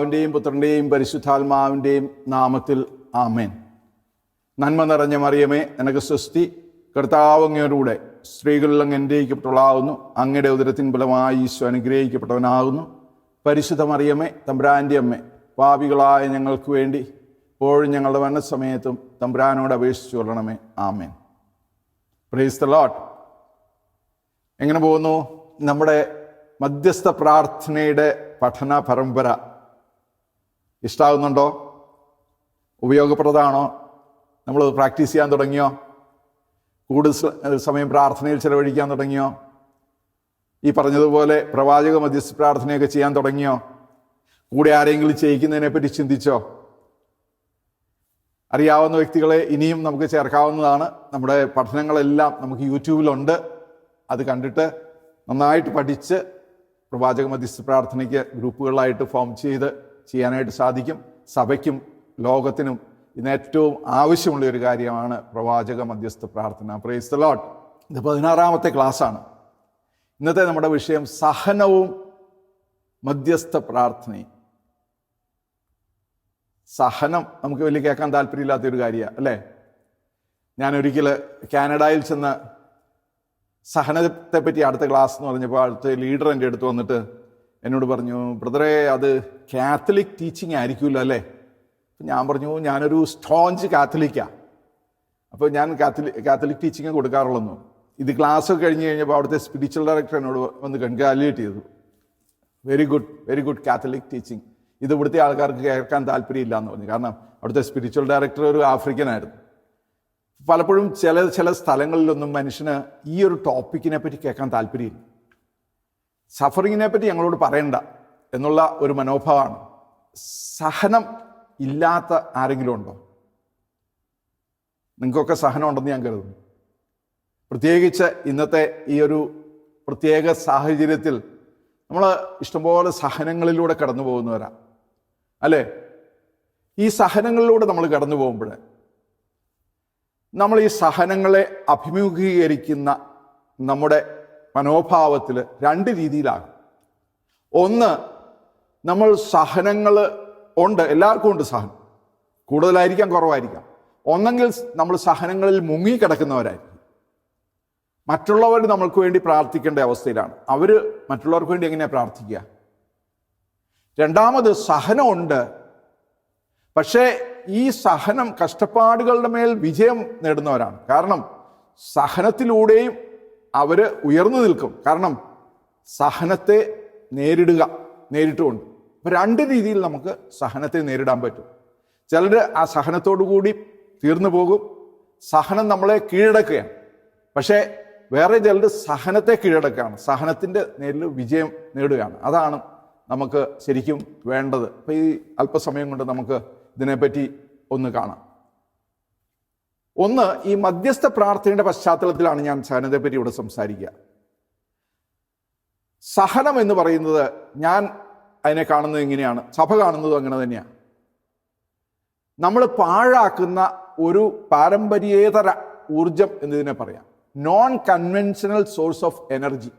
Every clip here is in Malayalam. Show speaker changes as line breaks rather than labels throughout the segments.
പിതാവിന്റെയും പുത്രന്റെയും പരിശുദ്ധാത്മാവിന്റെയും നാമത്തിൽ ആമേൻ. നന്മ നിറഞ്ഞ മറിയമേ നിനക്ക് സ്വസ്തി. കർത്താവങ്ങയോടുകൂടെ സ്ത്രീകളിൽ അങ്ങ് അനുഗ്രഹിക്കപ്പെട്ടവളാകുന്നു. അങ്ങയുടെ ഉദരത്തിൻ ഫലമായി ഈശോ അനുഗ്രഹിക്കപ്പെട്ടവനാകുന്നു. പരിശുദ്ധ മറിയമേ തമ്പുരാന്റെ അമ്മേ പാപികളായ ഞങ്ങൾക്ക് വേണ്ടി ഇപ്പോഴും ഞങ്ങളുടെ മരണസമയത്തും തമ്പുരാനോട് അപേക്ഷിച്ചു കൊള്ളണമേ. ആമേൻ. പ്രൈസ് ദ ലോട്ട് എങ്ങനെ പോകുന്നു? നമ്മുടെ മധ്യസ്ഥ പ്രാർത്ഥനയുടെ പഠന പരമ്പര ഇഷ്ടാവുന്നുണ്ടോ ഉപയോഗപ്രദമാണോ? നമ്മൾ പ്രാക്ടീസ് ചെയ്യാൻ തുടങ്ങിയോ? കൂടുതൽ സമയം പ്രാർത്ഥനയിൽ ചെലവഴിക്കാൻ തുടങ്ങിയോ? ഈ പറഞ്ഞതുപോലെ പ്രവാചക മധ്യസ്ഥ പ്രാർത്ഥനയൊക്കെ ചെയ്യാൻ തുടങ്ങിയോ? കൂടെ ആരെങ്കിലും ചെയ്യിക്കുന്നതിനെ പറ്റി ചിന്തിച്ചോ? അറിയാവുന്ന വ്യക്തികളെ ഇനിയും നമുക്ക് ചേർക്കാവുന്നതാണ്. നമ്മുടെ പഠനങ്ങളെല്ലാം നമുക്ക് യൂട്യൂബിലുണ്ട്. അത് കണ്ടിട്ട് നന്നായിട്ട് പഠിച്ച് പ്രവാചക മധ്യസ്ഥ പ്രാർത്ഥനയ്ക്ക് ഗ്രൂപ്പുകളായിട്ട് ഫോം ചെയ്ത് ചെയ്യാനായിട്ട് സാധിക്കും. സഭയ്ക്കും ലോകത്തിനും ഇന്ന് ഏറ്റവും ആവശ്യമുള്ള ഒരു കാര്യമാണ് പ്രവാചക മധ്യസ്ഥ പ്രാർത്ഥന. പ്രൈസ് ദ ലോട്ട് ഇത് പതിനാറാമത്തെ ക്ലാസ്സാണ്. ഇന്നത്തെ നമ്മുടെ വിഷയം സഹനവും മധ്യസ്ഥ പ്രാർത്ഥനയും. സഹനം നമുക്ക് വലിയ കേൾക്കാൻ താല്പര്യമില്ലാത്ത ഒരു കാര്യമാണ് അല്ലേ? ഞാൻ ഒരിക്കൽ കാനഡയിൽ ചെന്ന് സഹനത്തെ പറ്റി അടുത്ത ക്ലാസ് എന്ന് പറഞ്ഞപ്പോൾ അടുത്ത ലീഡർ എന്റെ അടുത്ത് വന്നിട്ട് എന്നോട് പറഞ്ഞു ബ്രദറെ അത് കാത്തലിക് ടീച്ചിങ് ആയിരിക്കുമല്ലോ അല്ലേ? ഞാൻ പറഞ്ഞു ഞാനൊരു സ്റ്റോഞ്ച് കാത്തലിക്കാണ് അപ്പോൾ ഞാൻ കാത്തലിക് കാത്തലിക് ടീച്ചിങ് കൊടുക്കാറുള്ളൂ ഇത് ക്ലാസ് ഒക്കെ കഴിഞ്ഞ് കഴിഞ്ഞപ്പോൾ അവിടുത്തെ സ്പിരിച്വൽ ഡയറക്ടർ എന്നോട് വന്ന് കൺഗ്രാജുലേറ്റ് ചെയ്തു. Very good very good Catholic teaching. ഇത് ഇവിടുത്തെ ആൾക്കാർക്ക് കേൾക്കാൻ താല്പര്യമില്ല എന്ന് പറഞ്ഞു. കാരണം അവിടുത്തെ സ്പിരിച്വൽ ഡയറക്ടർ ഒരു ആഫ്രിക്കനായിരുന്നു. പലപ്പോഴും ചില ചില സ്ഥലങ്ങളിലൊന്നും മനുഷ്യന് ഈ ഒരു ടോപ്പിക്കിനെ പറ്റി കേൾക്കാൻ താല്പര്യമില്ല. സഫറിങ്ങിനെ പറ്റി ഞങ്ങളോട് പറയണ്ട എന്നുള്ള ഒരു മനോഭാവമാണ്. സഹനം ഇല്ലാത്ത ആരെങ്കിലും ഉണ്ടോ? നിങ്ങൾക്കൊക്കെ സഹനം ഉണ്ടെന്ന് ഞാൻ കരുതുന്നു. പ്രത്യേകിച്ച് ഇന്നത്തെ ഈ ഒരു പ്രത്യേക സാഹചര്യത്തിൽ നമ്മൾ ഇഷ്ടംപോലെ സഹനങ്ങളിലൂടെ കടന്നു പോകുന്നവരാ. അല്ലേ? ഈ സഹനങ്ങളിലൂടെ നമ്മൾ കടന്നു പോകുമ്പോൾ നമ്മൾ ഈ സഹനങ്ങളെ അഭിമുഖീകരിക്കുന്ന നമ്മുടെ മനോഭാവത്തിൽ രണ്ട് രീതിയിലാകും. ഒന്ന് നമ്മൾ സഹനങ്ങൾ ഉണ്ട് എല്ലാവർക്കും ഉണ്ട് സഹനം. കൂടുതലായിരിക്കാം കുറവായിരിക്കാം. ഒന്നെങ്കിൽ നമ്മൾ സഹനങ്ങളിൽ മുങ്ങിക്കിടക്കുന്നവരായിരിക്കും മറ്റുള്ളവർ നമ്മൾക്ക് വേണ്ടി പ്രാർത്ഥിക്കേണ്ട അവസ്ഥയിലാണ്. അവർ മറ്റുള്ളവർക്ക് വേണ്ടി എങ്ങനെയാണ് പ്രാർത്ഥിക്കുക? രണ്ടാമത് സഹനമുണ്ട് പക്ഷേ ഈ സഹനം കഷ്ടപ്പാടുകളുടെ മേൽ വിജയം നേടുന്നവരാണ്. കാരണം സഹനത്തിലൂടെയും അവർ ഉയർന്നു നിൽക്കും. കാരണം സഹനത്തെ നേരിടുക നേരിട്ടുകൊണ്ട്. അപ്പം രണ്ട് രീതിയിൽ നമുക്ക് സഹനത്തെ നേരിടാൻ പറ്റും. ചിലർ ആ സഹനത്തോടു കൂടി തീർന്നു പോകും. സഹനം നമ്മളെ കീഴടക്കുകയാണ്. പക്ഷേ വേറെ ചിലർ സഹനത്തെ കീഴടക്കുകയാണ്. സഹനത്തിന്റെ നേരിൽ വിജയം നേടുകയാണ്. അതാണ് നമുക്ക് ശരിക്കും വേണ്ടത്. അപ്പം ഈ അല്പസമയം കൊണ്ട് നമുക്ക് ഇതിനെപ്പറ്റി ഒന്ന് കാണാം. ഒന്ന് ഈ മധ്യസ്ഥ പ്രാർത്ഥനയുടെ പശ്ചാത്തലത്തിലാണ് ഞാൻ സഹനത്തെപ്പറ്റി ഇവിടെ സംസാരിക്കുക. സഹനം എന്ന് പറയുന്നത് ഞാൻ അതിനെ കാണുന്നത് എങ്ങനെയാണ്? സഭ കാണുന്നതും അങ്ങനെ തന്നെയാണ് നമ്മൾ പാഴാക്കുന്ന ഒരു പാരമ്പര്യേതര ഊർജം എന്നതിനെ പറയാം. Non conventional source of energy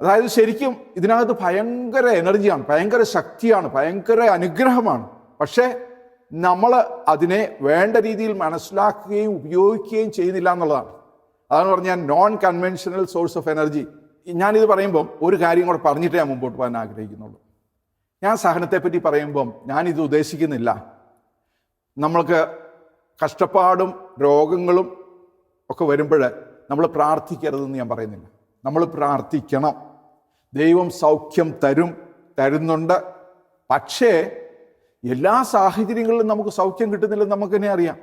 അതായത് ശരിക്കും ഇതിനകത്ത് ഭയങ്കര എനർജിയാണ് ഭയങ്കര ശക്തിയാണ് ഭയങ്കര അനുഗ്രഹമാണ്. പക്ഷേ നമ്മൾ അതിനെ വേണ്ട രീതിയിൽ മനസ്സിലാക്കുകയും ഉപയോഗിക്കുകയും ചെയ്യുന്നില്ല എന്നുള്ളതാണ്. അതാണ് പറഞ്ഞാൽ non conventional source of energy ഞാനിത് പറയുമ്പം ഒരു കാര്യം കൂടെ പറഞ്ഞിട്ടേ ഞാൻ മുമ്പോട്ട് പോകാൻ ആഗ്രഹിക്കുന്നുള്ളൂ. ഞാൻ സഹനത്തെപ്പറ്റി പറയുമ്പം ഞാനിത് ഉദ്ദേശിക്കുന്നില്ല. നമ്മൾക്ക് കഷ്ടപ്പാടും രോഗങ്ങളും ഒക്കെ വരുമ്പോൾ നമ്മൾ പ്രാർത്ഥിക്കരുതെന്ന് ഞാൻ പറയുന്നില്ല. നമ്മൾ പ്രാർത്ഥിക്കണം. ദൈവം സൗഖ്യം തരും തരുന്നുണ്ട്. പക്ഷേ എല്ലാ സാഹചര്യങ്ങളിലും നമുക്ക് സൗഖ്യം കിട്ടുന്നില്ലെന്ന് നമുക്ക് തന്നെ അറിയാം.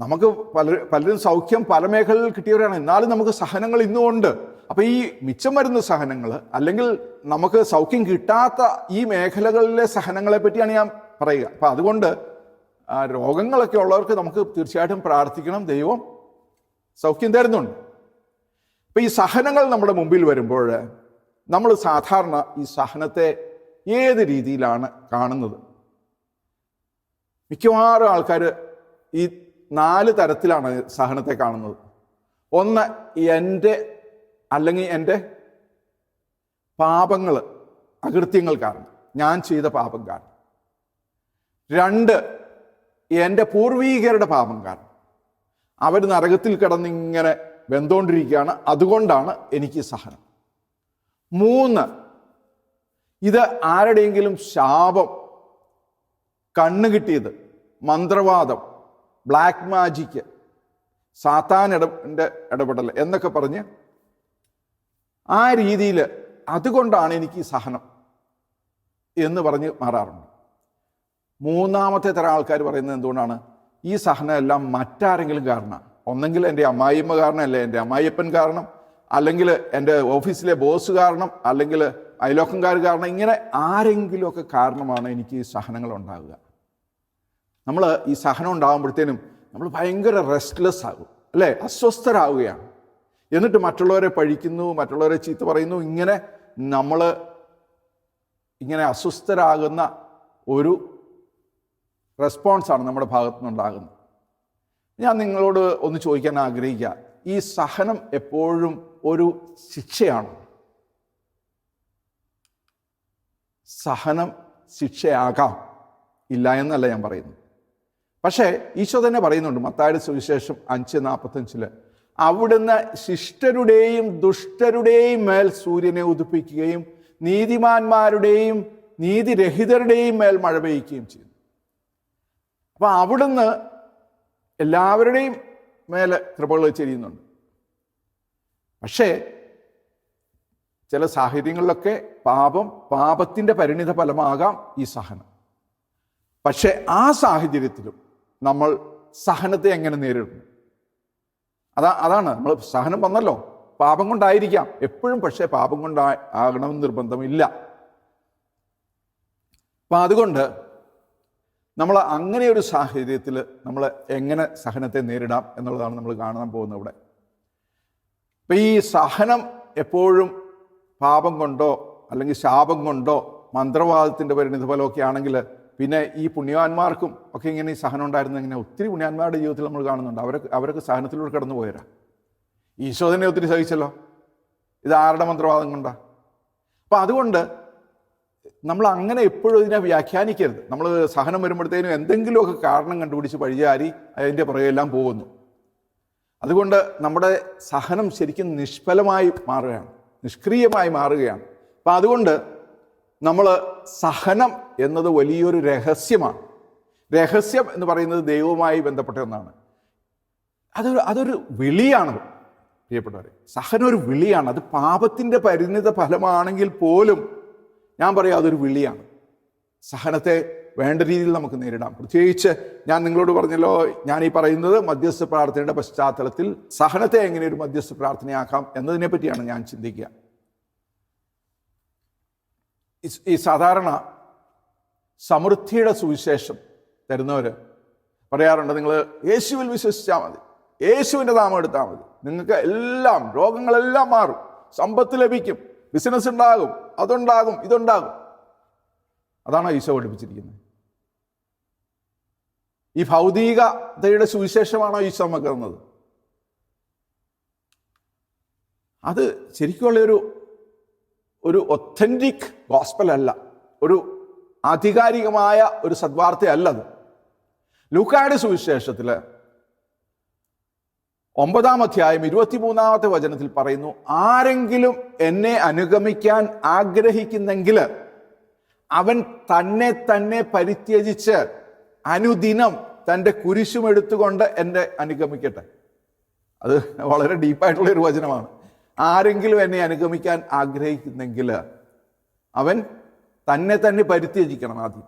നമുക്ക് പല പലരും സൗഖ്യം പല മേഖലകളിൽ കിട്ടിയവരാണ്. എന്നാലും നമുക്ക് സഹനങ്ങൾ ഇന്നും ഉണ്ട് അപ്പൊ ഈ മിച്ചം വരുന്ന സഹനങ്ങൾ അല്ലെങ്കിൽ നമുക്ക് സൗഖ്യം കിട്ടാത്ത ഈ മേഖലകളിലെ സഹനങ്ങളെ പറ്റിയാണ് ഞാൻ പറയുക. അപ്പൊ അതുകൊണ്ട് രോഗങ്ങളൊക്കെ ഉള്ളവർക്ക് നമുക്ക് തീർച്ചയായിട്ടും പ്രാർത്ഥിക്കണം. ദൈവം സൗഖ്യം തരുന്നുണ്ട്. അപ്പൊ ഈ സഹനങ്ങൾ നമ്മുടെ മുമ്പിൽ വരുമ്പോൾ നമ്മൾ സാധാരണ ഈ സഹനത്തെ ഏത് രീതിയിലാണ് കാണുന്നത്? മിക്കവാറും ആൾക്കാർ ഈ നാല് തരത്തിലാണ് സഹനത്തെ കാണുന്നത്. ഒന്ന് എന്റെ അല്ലെങ്കിൽ എന്റെ പാപങ്ങൾ അകൃത്യങ്ങൾ കാരണം. ഞാൻ ചെയ്ത പാപം കാരണം. രണ്ട് എന്റെ പൂർവീകരുടെ പാപം കാരണം. അവർ നരകത്തിൽ കിടന്നിങ്ങനെ ബന്ധോണ്ടിരിക്കുകയാണ് അതുകൊണ്ടാണ് എനിക്ക് സഹനം. മൂന്ന് ഇത് ആരുടെയെങ്കിലും ശാപം കണ്ണ് കിട്ടിയത് മന്ത്രവാദം ബ്ലാക്ക് മാജിക്ക് സാത്താൻ ഇട ഇടപെടൽ എന്നൊക്കെ പറഞ്ഞ് ആ രീതിയിൽ അതുകൊണ്ടാണ് എനിക്ക് സഹനം എന്ന് പറഞ്ഞ് മാറാറുണ്ട്. മൂന്നാമത്തെ തരം ആൾക്കാർ പറയുന്നത് എന്തുകൊണ്ടാണ്? ഈ സഹനം എല്ലാം മറ്റാരെങ്കിലും കാരണം ഒന്നെങ്കിൽ എന്റെ അമ്മായിയമ്മ കാരണം അല്ലെ എന്റെ അമ്മായിയപ്പൻ കാരണം അല്ലെങ്കിൽ എന്റെ ഓഫീസിലെ ബോസ് കാരണം അല്ലെങ്കിൽ അയലോക്കംകാർ കാരണം ഇങ്ങനെ ആരെങ്കിലുമൊക്കെ കാരണമാണ് എനിക്ക് ഈ സഹനങ്ങൾ ഉണ്ടാകുക നമ്മൾ ഈ സഹനം ഉണ്ടാകുമ്പോഴത്തേനും നമ്മൾ ഭയങ്കര റെസ്റ്റ്ലെസ് ആകും അല്ലേ? അസ്വസ്ഥരാകുകയാണ്. എന്നിട്ട് മറ്റുള്ളവരെ പഴിക്കുന്നു മറ്റുള്ളവരെ ചീത്ത പറയുന്നു ഇങ്ങനെ നമ്മൾ ഇങ്ങനെ അസ്വസ്ഥരാകുന്ന ഒരു റെസ്പോൺസാണ് നമ്മുടെ ഭാഗത്തു നിന്നുണ്ടാകുന്നത് ഞാൻ നിങ്ങളോട് ഒന്ന് ചോദിക്കാൻ ആഗ്രഹിക്കുക ഈ സഹനം എപ്പോഴും ഒരു ശിക്ഷയാണ്? സഹനം ശിക്ഷയാകാം ഇല്ല എന്നല്ല ഞാൻ പറയുന്നത്. പക്ഷേ ഈശോ തന്നെ പറയുന്നുണ്ട് മത്തായുടെ സുവിശേഷം അഞ്ച് നാൽപ്പത്തഞ്ചിൽ അവിടുന്ന് ശിഷ്ടരുടെയും ദുഷ്ടരുടെയും മേൽ സൂര്യനെ ഉദിപ്പിക്കുകയും നീതിമാന്മാരുടെയും നീതിരഹിതരുടെയും മേൽ മഴ പെയ്യുകയും ചെയ്യുന്നു. അപ്പൊ അവിടുന്ന് എല്ലാവരുടെയും മേലെ കൃപകൾ ചെയ്യുന്നുണ്ട് പക്ഷേ ചില സാഹചര്യങ്ങളിലൊക്കെ പാപം പാപത്തിന്റെ പരിണിത ഫലമാകാം ഈ സഹനം. പക്ഷേ ആ സാഹചര്യത്തിലും നമ്മൾ സഹനത്തെ എങ്ങനെ നേരിടുന്നു അതാ അതാണ്. നമ്മൾ സഹനം വന്നല്ലോ. പാപം കൊണ്ടായിരിക്കാം. എപ്പോഴും പക്ഷേ പാപം കൊണ്ട് ആകണമെന്ന് നിർബന്ധമില്ല. അപ്പം അതുകൊണ്ട് നമ്മൾ അങ്ങനെ ഒരു സാഹചര്യത്തിൽ നമ്മൾ എങ്ങനെ സഹനത്തെ നേരിടാം എന്നുള്ളതാണ് നമ്മൾ കാണാൻ പോകുന്നത് ഇവിടെ. അപ്പം ഈ സഹനം എപ്പോഴും പാപം കൊണ്ടോ അല്ലെങ്കിൽ ശാപം കൊണ്ടോ മന്ത്രവാദത്തിന്റെ പരിണിത ഫലമൊക്കെ ആണെങ്കിൽ പിന്നെ ഈ പുണ്യവാന്മാർക്കും ഒക്കെ ഇങ്ങനെ ഈ സഹനം ഉണ്ടായിരുന്ന ഇങ്ങനെ ഒത്തിരി പുണ്യാന്മാരുടെ ജീവിതത്തിൽ നമ്മൾ കാണുന്നുണ്ട്. അവരൊക്കെ അവരൊക്കെ സഹനത്തിലൂടെ കടന്നു പോയരാ ഈശോ തന്നെ ഒത്തിരി സഹിച്ചല്ലോ. ഇത് ആരുടെ മന്ത്രവാദം കൊണ്ടാ? അപ്പം അതുകൊണ്ട് നമ്മൾ അങ്ങനെ എപ്പോഴും ഇതിനെ വ്യാഖ്യാനിക്കരുത്. നമ്മൾ സഹനം വരുമ്പോഴത്തേനും എന്തെങ്കിലുമൊക്കെ കാരണം കണ്ടുപിടിച്ച് പഴിചാരി അതിന്റെ പുറകെല്ലാം പോകുന്നു. അതുകൊണ്ട് നമ്മുടെ സഹനം ശരിക്കും നിഷ്ഫലമായി മാറുകയാണ്. നിഷ്ക്രിയമായി മാറുകയാണ്. അപ്പം അതുകൊണ്ട് നമ്മൾ സഹനം എന്നത് വലിയൊരു രഹസ്യമാണ്. രഹസ്യം എന്ന് പറയുന്നത് ദൈവവുമായി ബന്ധപ്പെട്ട ഒന്നാണ്. അതൊരു അതൊരു വിളിയാണ്. പ്രിയപ്പെട്ടവരെ സഹനം ഒരു വിളിയാണ്. അത് പാപത്തിന്റെ പരിണിത ഫലമാണെങ്കിൽ പോലും ഞാൻ പറയാം അതൊരു വിളിയാണ്. സഹനത്തെ വേണ്ട രീതിയിൽ നമുക്ക് നേരിടാം. പ്രത്യേകിച്ച് ഞാൻ നിങ്ങളോട് പറഞ്ഞല്ലോ ഞാൻ ഈ പറയുന്നത് മധ്യസ്ഥ പ്രാർത്ഥനയുടെ പശ്ചാത്തലത്തിൽ സഹനത്തെ എങ്ങനെ ഒരു മധ്യസ്ഥ പ്രാർത്ഥനയാക്കാം എന്നതിനെ പറ്റിയാണ് ഞാൻ ചിന്തിക്കുക. ഈ- സാധാരണ സമൃദ്ധിയുടെ സുവിശേഷം തരുന്നവർ പറയാറുണ്ട് നിങ്ങൾ യേശുവിൽ വിശ്വസിച്ചാൽ മതി. യേശുവിന്റെ നാമം എടുത്താൽ മതി. നിങ്ങൾക്ക് എല്ലാം രോഗങ്ങളെല്ലാം മാറും. സമ്പത്ത് ലഭിക്കും. ബിസിനസ് ഉണ്ടാകും. അതുണ്ടാകും ഇതുണ്ടാകും. അതാണ് ഈശോ പഠിപ്പിച്ചിരിക്കുന്നത്. ഈ ഭൗതികതയുടെ സുവിശേഷമാണോ ഈശോ നമുക്ക് തന്നത്? അത് ശരിക്കുള്ള ഒരു ഒത്തന്റിക് ഗോസ്പൽ അല്ല. ഒരു ആധികാരികമായ ഒരു സദ്വാർത്തയല്ല അത്. ലൂക്കായുടെ സുവിശേഷത്തിൽ ഒമ്പതാം അധ്യായം ഇരുപത്തിമൂന്നാമത്തെ വചനത്തിൽ പറയുന്നു ആരെങ്കിലും എന്നെ അനുഗമിക്കാൻ ആഗ്രഹിക്കുന്നെങ്കിൽ അവൻ തന്നെ തന്നെ പരിത്യജിച്ച് അനുദിനം തന്റെ കുരിശുമെടുത്തുകൊണ്ട് എന്നെ അനുഗമിക്കട്ടെ. അത് വളരെ ഡീപ്പായിട്ടുള്ള ഒരു വചനമാണ്. ആരെങ്കിലും എന്നെ അനുഗമിക്കാൻ ആഗ്രഹിക്കുന്നെങ്കിൽ അവൻ തന്നെ തന്നെ പരിത്യജിക്കണം ആദ്യം.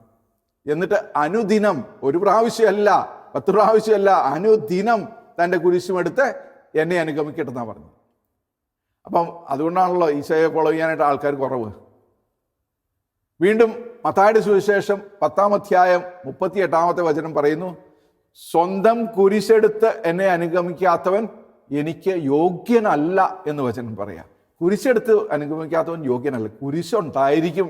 എന്നിട്ട് അനുദിനം ഒരു പ്രാവശ്യമല്ല പത്ത് പ്രാവശ്യമല്ല അനുദിനം തന്റെ കുരിശുമെടുത്ത് എന്നെ അനുഗമിക്കട്ടെ എന്നാണ് പറഞ്ഞു അപ്പം അതുകൊണ്ടാണല്ലോ ഈശോയെ ഫോളോ ചെയ്യാനായിട്ട് ആൾക്കാർ കുറവ്. വീണ്ടും മത്തായുടെ സുവിശേഷം പത്താം അധ്യായം മുപ്പത്തി എട്ടാമത്തെ വചനം പറയുന്നു സ്വന്തം കുരിശെടുത്ത് എന്നെ അനുഗമിക്കാത്തവൻ എനിക്ക് യോഗ്യനല്ല എന്ന് വചനം പറയാം. കുരിശെടുത്ത് അനുഗമിക്കാത്തവൻ യോഗ്യനല്ല. കുരിശുണ്ടായിരിക്കും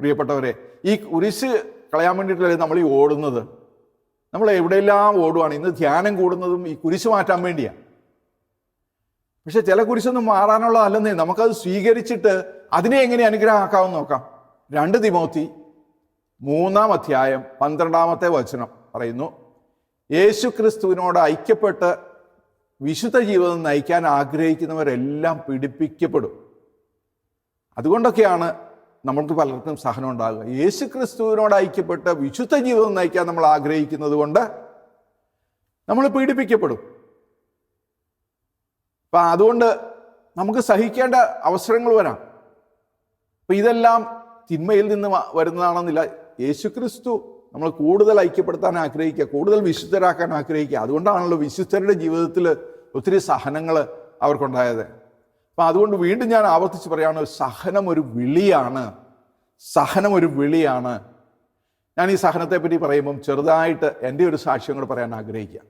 പ്രിയപ്പെട്ടവരെ. ഈ കുരിശ് കളയാൻ വേണ്ടിയിട്ടല്ലേ നമ്മൾ ഈ ഓടുന്നത്? നമ്മൾ എവിടെയെല്ലാം ഓടുവാണ്? ഇന്ന് ധ്യാനം കൂടുന്നതും ഈ കുരിശ് മാറ്റാൻ വേണ്ടിയാണ് പക്ഷെ ചില കുരിശൊന്നും മാറാനുള്ളതല്ലെന്നേ. നമുക്കത് സ്വീകരിച്ചിട്ട് അതിനെ എങ്ങനെ അനുഗ്രഹമാക്കാമെന്ന് നോക്കാം. രണ്ട് തിമോത്തി മൂന്നാം അധ്യായം പന്ത്രണ്ടാമത്തെ വചനം പറയുന്നു. യേശു ക്രിസ്തുവിനോട് ഐക്യപ്പെട്ട് വിശുദ്ധ ജീവിതം നയിക്കാൻ ആഗ്രഹിക്കുന്നവരെല്ലാം പീഡിപ്പിക്കപ്പെടും അതുകൊണ്ടൊക്കെയാണ് നമ്മൾക്ക് പലർക്കും സഹനം ഉണ്ടാകുക. യേശു ക്രിസ്തുവിനോട് ഐക്യപ്പെട്ട് വിശുദ്ധ ജീവിതം നയിക്കാൻ നമ്മൾ ആഗ്രഹിക്കുന്നത് കൊണ്ട് നമ്മൾ പീഡിപ്പിക്കപ്പെടും. അപ്പം അതുകൊണ്ട് നമുക്ക് സഹിക്കേണ്ട അവസരങ്ങൾ വരാം. അപ്പം ഇതെല്ലാം തിന്മയിൽ നിന്ന് വരുന്നതാണെന്നില്ല. യേശു ക്രിസ്തു നമ്മൾ കൂടുതൽ ഐക്യപ്പെടുത്താൻ ആഗ്രഹിക്കുക കൂടുതൽ വിശുദ്ധരാക്കാൻ ആഗ്രഹിക്കുക. അതുകൊണ്ടാണല്ലോ വിശുദ്ധരുടെ ജീവിതത്തിൽ ഒത്തിരി സഹനങ്ങൾ അവർക്കുണ്ടായത്. അപ്പം അതുകൊണ്ട് വീണ്ടും ഞാൻ ആവർത്തിച്ച് പറയാണ് സഹനം ഒരു വിളിയാണ്. സഹനം ഒരു വിളിയാണ്. ഞാൻ ഈ സഹനത്തെ പറ്റി പറയുമ്പം ചെറുതായിട്ട് എന്റെ ഒരു സാക്ഷ്യം കൂടെ പറയാൻ ആഗ്രഹിക്കുക.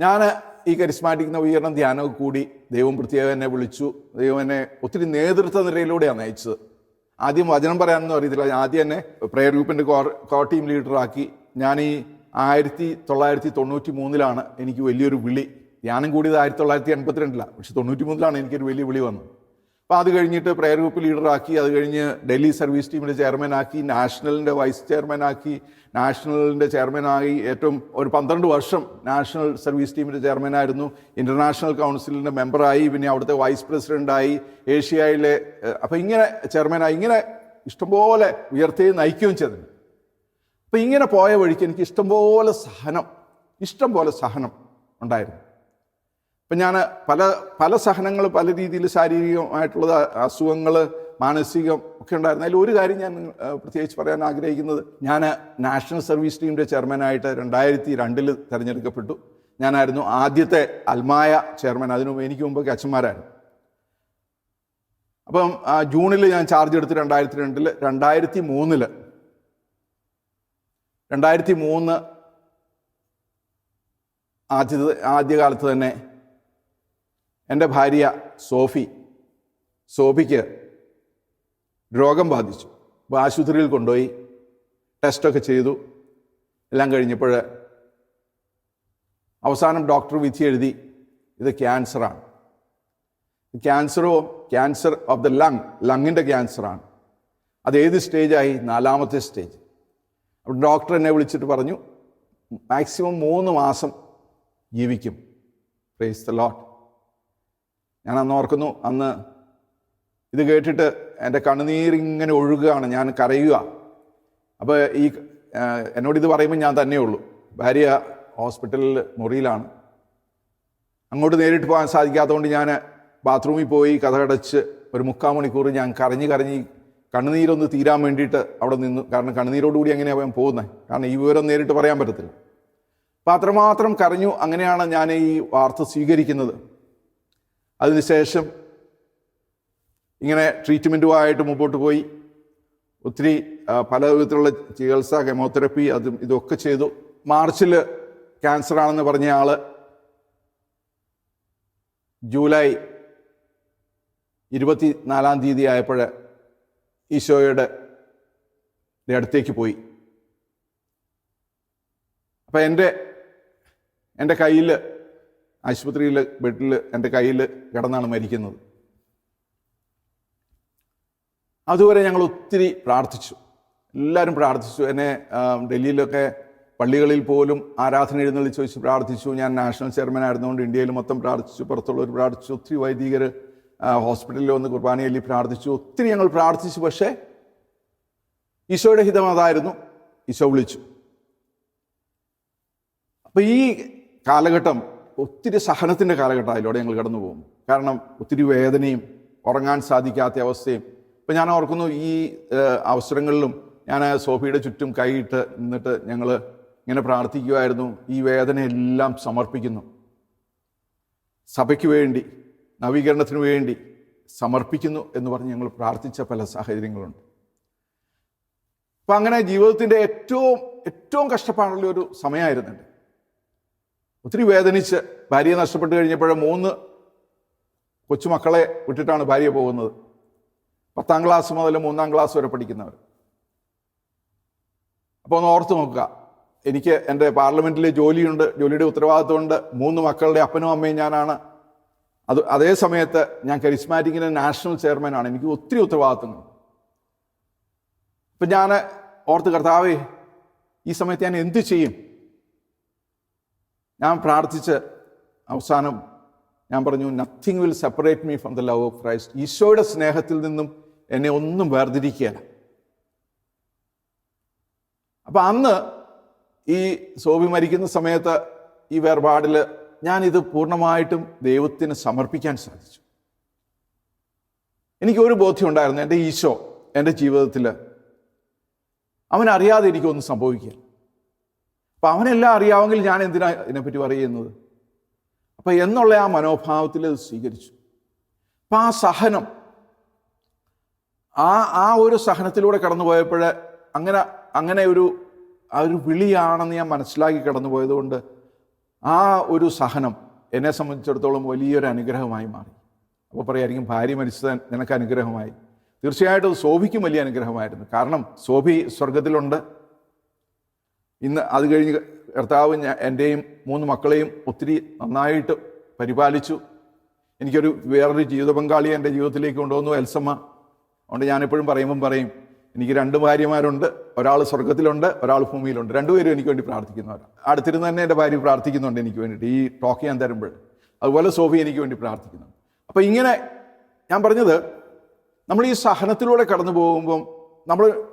ഞാൻ ഈ കരിസ്മാറ്റിക് നവീകരണം ധ്യാനമൊക്കെ കൂടി ദൈവം പ്രത്യേകം എന്നെ വിളിച്ചു. ദൈവം എന്നെ ഒത്തിരി നേതൃത്വ നിരയിലൂടെയാണ് നയിച്ചത്. ആദ്യം വചനം പറയാനൊന്നും അറിയത്തില്ല. ആദ്യം എന്നെ പ്രയർ ഗ്രൂപ്പിന്റെ കോ കോ ടീം ലീഡറാക്കി. ഞാൻ ഈ ആയിരത്തി തൊള്ളായിരത്തി തൊണ്ണൂറ്റി മൂന്നിലാണ് എനിക്ക് വലിയൊരു വിളി. ധ്യാനം കൂടിയത് ആയിരത്തി തൊള്ളായിരത്തി എൺപത്തിരണ്ടിലാണ് പക്ഷെ തൊണ്ണൂറ്റി മൂന്നിലാണ് എനിക്കൊരു വലിയ വിളി വന്നത്. അപ്പോൾ അത് കഴിഞ്ഞിട്ട് പ്രയർ ഗ്രൂപ്പ് ലീഡറാക്കി അത് കഴിഞ്ഞ് ഡൽഹി സർവീസ് ടീമിന്റെ ചെയർമാനാക്കി നാഷണലിന്റെ വൈസ് ചെയർമാൻ ആക്കി നാഷണലിന്റെ ചെയർമാനായി ഏറ്റവും ഒരു പന്ത്രണ്ട് വർഷം നാഷണൽ സർവീസ് ടീമിന്റെ ചെയർമാനായിരുന്നു ഇന്റർനാഷണൽ കൗൺസിലിന്റെ മെമ്പറായി പിന്നെ അവിടുത്തെ വൈസ് പ്രസിഡന്റായി ഏഷ്യയിലെ അപ്പോൾ ഇങ്ങനെ ചെയർമാനായി ഇങ്ങനെ ഇഷ്ടംപോലെ ഉയർത്തുകയും നയിക്കുകയും ചെയ്തു അപ്പം ഇങ്ങനെ പോയ വഴിക്ക് എനിക്ക് ഇഷ്ടംപോലെ സഹനം ഇഷ്ടം പോലെ സഹനം ഉണ്ടായിരുന്നു. അപ്പം ഞാൻ പല പല സഹനങ്ങൾ പല രീതിയിൽ ശാരീരികമായിട്ടുള്ള അസുഖങ്ങൾ മാനസികം ഒക്കെ ഉണ്ടായിരുന്നു. അതിൽ ഒരു കാര്യം ഞാൻ പ്രത്യേകിച്ച് പറയാൻ ആഗ്രഹിക്കുന്നത് ഞാൻ നാഷണൽ സർവീസ് ടീമിന്റെ ചെയർമാനായിട്ട് രണ്ടായിരത്തി രണ്ടിൽ തിരഞ്ഞെടുക്കപ്പെട്ടു. ഞാനായിരുന്നു ആദ്യത്തെ അൽമായ ചെയർമാൻ. അതിനു എനിക്ക് മുമ്പൊക്കെ അച്ഛന്മാരായിരുന്നു. അപ്പം ജൂണിൽ ഞാൻ ചാർജ് എടുത്ത് രണ്ടായിരത്തി രണ്ടിൽ രണ്ടായിരത്തി മൂന്നിൽ രണ്ടായിരത്തി മൂന്ന് ആദ്യ ആദ്യകാലത്ത് തന്നെ എന്റെ ഭാര്യ സോഫി സോഫിക്ക് രോഗം ബാധിച്ചു. അപ്പോൾ ആശുപത്രിയിൽ കൊണ്ടുപോയി ടെസ്റ്റൊക്കെ ചെയ്തു. എല്ലാം കഴിഞ്ഞപ്പോൾ അവസാനം ഡോക്ടർ വിധി എഴുതി ഇത് ക്യാൻസറാണ്. ക്യാൻസറോ ക്യാൻസർ ഓഫ് ദ ലങ് ലങ്ങിന്റെ ക്യാൻസറാണ്. അത് ഏത് സ്റ്റേജായി? നാലാമത്തെ സ്റ്റേജ്. അപ്പോൾ ഡോക്ടർ എന്നെ വിളിച്ചിട്ട് പറഞ്ഞു മാക്സിമം മൂന്ന് മാസം ജീവിക്കും. പ്രേസ് ദ ലോട്ട് ഞാൻ അന്ന് ഓർക്കുന്നു അന്ന് ഇത് കേട്ടിട്ട് എന്റെ കണ്ണുനീരിങ്ങനെ ഒഴുകുകയാണ് ഞാൻ കരയുക. അപ്പോൾ ഈ എന്നോട് ഇത് പറയുമ്പോൾ ഞാൻ തന്നെ ഉള്ളൂ. ഭാര്യ ഹോസ്പിറ്റലിൽ മുറിയിലാണ്. അങ്ങോട്ട് നേരിട്ട് പോകാൻ സാധിക്കാത്തതുകൊണ്ട് ഞാൻ ബാത്റൂമിൽ പോയി കഥകടച്ച് ഒരു മുക്കാൽ മണിക്കൂർ ഞാൻ കരഞ്ഞ് കരഞ്ഞ് കണ്ണുനീരൊന്ന് തീരാൻ വേണ്ടിയിട്ട് അവിടെ നിന്നു കാരണം കണ്ണുനീരോടുകൂടി എങ്ങനെയാണ് ഞാൻ പോകുന്നത് കാരണം ഈ വിവരം നേരിട്ട് പറയാൻ പറ്റത്തില്ല. അപ്പം അത്രമാത്രം കരഞ്ഞു അങ്ങനെയാണ് ഞാൻ ഈ വാർത്ത സ്വീകരിക്കുന്നത്. അതിനുശേഷം ഇങ്ങനെ ട്രീറ്റ്മെന്റുമായിട്ട് മുമ്പോട്ട് പോയി. ഒത്തിരി പല വിധത്തിലുള്ള ചികിത്സ കെമോതെറപ്പി അതും ഇതൊക്കെ ചെയ്തു. മാർച്ചിൽ ക്യാൻസർ ആണെന്ന് പറഞ്ഞ ആൾ ജൂലൈ ഇരുപത്തി നാലാം തീയതി ആയപ്പോൾ ഈശോയുടെ അടുത്തേക്ക് പോയി. അപ്പം എന്റെ എന്റെ കയ്യിൽ ആശുപത്രിയിൽ ബെഡിൽ എന്റെ കയ്യിൽ കിടന്നാണ് മരിക്കുന്നത്. അതുവരെ ഞങ്ങൾ ഒത്തിരി പ്രാർത്ഥിച്ചു. എല്ലാവരും പ്രാർത്ഥിച്ചു. എന്നെ ഡൽഹിയിലൊക്കെ പള്ളികളിൽ പോലും ആരാധന എഴുന്നള്ളി ചോദിച്ച് പ്രാർത്ഥിച്ചു. ഞാൻ നാഷണൽ ചെയർമാൻ ആയിരുന്നുകൊണ്ട് ഇന്ത്യയിൽ മൊത്തം പ്രാർത്ഥിച്ചു. പുറത്തുള്ളവർ പ്രാർത്ഥിച്ചു. ഒത്തിരി വൈദികർ ഹോസ്പിറ്റലിൽ വന്ന് കുർബാനയിൽ പ്രാർത്ഥിച്ചു. ഒത്തിരി ഞങ്ങൾ പ്രാർത്ഥിച്ചു പക്ഷേ ഈശോയുടെ ഹിതം അതായിരുന്നു. ഈശോ വിളിച്ചു. അപ്പം ഈ കാലഘട്ടം ഒത്തിരി സഹനത്തിന്റെ കാലഘട്ടം അതിലൂടെ ഞങ്ങൾ കടന്നു പോകും കാരണം ഒത്തിരി വേദനയും ഉറങ്ങാൻ സാധിക്കാത്ത അവസ്ഥയും. ഇപ്പം ഞാൻ ഓർക്കുന്നു ഈ അവസരങ്ങളിലും ഞാൻ സോഫിയുടെ ചുറ്റും കൈയിട്ട് നിന്നിട്ട് ഞങ്ങൾ ഇങ്ങനെ പ്രാർത്ഥിക്കുമായിരുന്നു ഈ വേദനയെല്ലാം സമർപ്പിക്കുന്നു. സഭയ്ക്ക് വേണ്ടി നവീകരണത്തിന് വേണ്ടി സമർപ്പിക്കുന്നു എന്ന് പറഞ്ഞ് ഞങ്ങൾ പ്രാർത്ഥിച്ച പല സാഹചര്യങ്ങളുണ്ട്. അപ്പം അങ്ങനെ ജീവിതത്തിന്റെ ഏറ്റവും ഏറ്റവും കഷ്ടപ്പാടുള്ള ഒരു സമയമായിരുന്നു എന്റെ ഒത്തിരി വേദനിച്ച് ഭാര്യയെ നഷ്ടപ്പെട്ട് കഴിഞ്ഞപ്പോൾ മൂന്ന് കൊച്ചുമക്കളെ വിട്ടിട്ടാണ് ഭാര്യ പോകുന്നത്. പത്താം ക്ലാസ് മുതൽ മൂന്നാം ക്ലാസ് വരെ പഠിക്കുന്നവർ. അപ്പോൾ ഒന്ന് ഓർത്ത് നോക്കുക. എനിക്ക് എന്റെ പാർലമെന്റിലെ ജോലിയുണ്ട് ജോലിയുടെ ഉത്തരവാദിത്വമുണ്ട്. മൂന്ന് മക്കളുടെ അപ്പനും അമ്മയും ഞാനാണ്. അത് അതേ സമയത്ത് ഞാൻ കരിസ്മാറ്റിക്കിന്റെ നാഷണൽ ചെയർമാനാണ് എനിക്ക് ഒത്തിരി ഉത്തരവാദിത്തങ്ങൾ. അപ്പം ഞാൻ ഓർത്ത് കർത്താവേ ഈ സമയത്ത് ഞാൻ എന്ത് ചെയ്യും? ഞാൻ പ്രാർത്ഥിച്ച് അവസാനം ഞാൻ പറഞ്ഞു nothing will separate me from the love of Christ ഈശോയുടെ സ്നേഹത്തിൽ നിന്നും എന്നെ ഒന്നും വേർതിരിക്കുകയല്ല. അപ്പം അന്ന് ഈ സോബി മരിക്കുന്ന സമയത്ത് ഈ വേർപാടിൽ ഞാനിത് പൂർണമായിട്ടും ദൈവത്തിന് സമർപ്പിക്കാൻ സാധിച്ചു. എനിക്ക് ഒരു ബോധ്യം ഉണ്ടായിരുന്നു എന്റെ ഈശോ എന്റെ ജീവിതത്തിൽ അവനറിയാതെ എനിക്കൊന്നും സംഭവിക്കുക അപ്പം അവനെല്ലാം അറിയാമെങ്കിൽ ഞാൻ എന്തിനാ ഇതിനെപ്പറ്റി പറയുന്നത് അപ്പം എന്നുള്ള ആ മനോഭാവത്തിൽ സ്വീകരിച്ചു. അപ്പം ആ സഹനം ആ ആ ഒരു സഹനത്തിലൂടെ കടന്നു പോയപ്പോൾ അങ്ങനെ അങ്ങനെ ഒരു ആ ഒരു വിളിയാണെന്ന് ഞാൻ മനസ്സിലാക്കി കടന്നു പോയതുകൊണ്ട് ആ ഒരു സഹനം എന്നെ സംബന്ധിച്ചിടത്തോളം വലിയൊരു അനുഗ്രഹമായി മാറി. അപ്പോൾ പറയായിരിക്കും ഭാര്യ മരിച്ചത് നിനക്ക് അനുഗ്രഹമായി. തീർച്ചയായിട്ടും ശോഭിക്കും വലിയ അനുഗ്രഹമായിരുന്നു. കാരണം ശോഭി സ്വർഗത്തിലുണ്ട് ഇന്ന് അത് കഴിഞ്ഞ് കർത്താവ് ഞാൻ എന്റെയും മൂന്ന് മക്കളെയും ഒത്തിരി നന്നായിട്ട് പരിപാലിച്ചു. എനിക്കൊരു വേറൊരു ജീവിത പങ്കാളിയെ എന്റെ ജീവിതത്തിലേക്ക് കൊണ്ടുവന്നു എൽസമ്മ. അതുകൊണ്ട് ഞാനെപ്പോഴും പറയുമ്പം പറയും എനിക്ക് രണ്ട് ഭാര്യമാരുണ്ട് ഒരാൾ സ്വർഗത്തിലുണ്ട് ഒരാൾ ഭൂമിയിലുണ്ട്. രണ്ടുപേരും എനിക്ക് വേണ്ടി പ്രാർത്ഥിക്കുന്നവരാണ്. അടുത്തിരുന്ന് തന്നെ എന്റെ ഭാര്യ പ്രാർത്ഥിക്കുന്നുണ്ട് എനിക്ക് വേണ്ടിയിട്ട് ഈ ടോക്ക് ചെയ്യാൻ തരുമ്പോൾ. അതുപോലെ സോഫി എനിക്ക് വേണ്ടി പ്രാർത്ഥിക്കുന്നുണ്ട്. അപ്പോൾ ഇങ്ങനെ ഞാൻ പറഞ്ഞത് നമ്മൾ ഈ സഹനത്തിലൂടെ കടന്നു പോകുമ്പം നമ്മൾ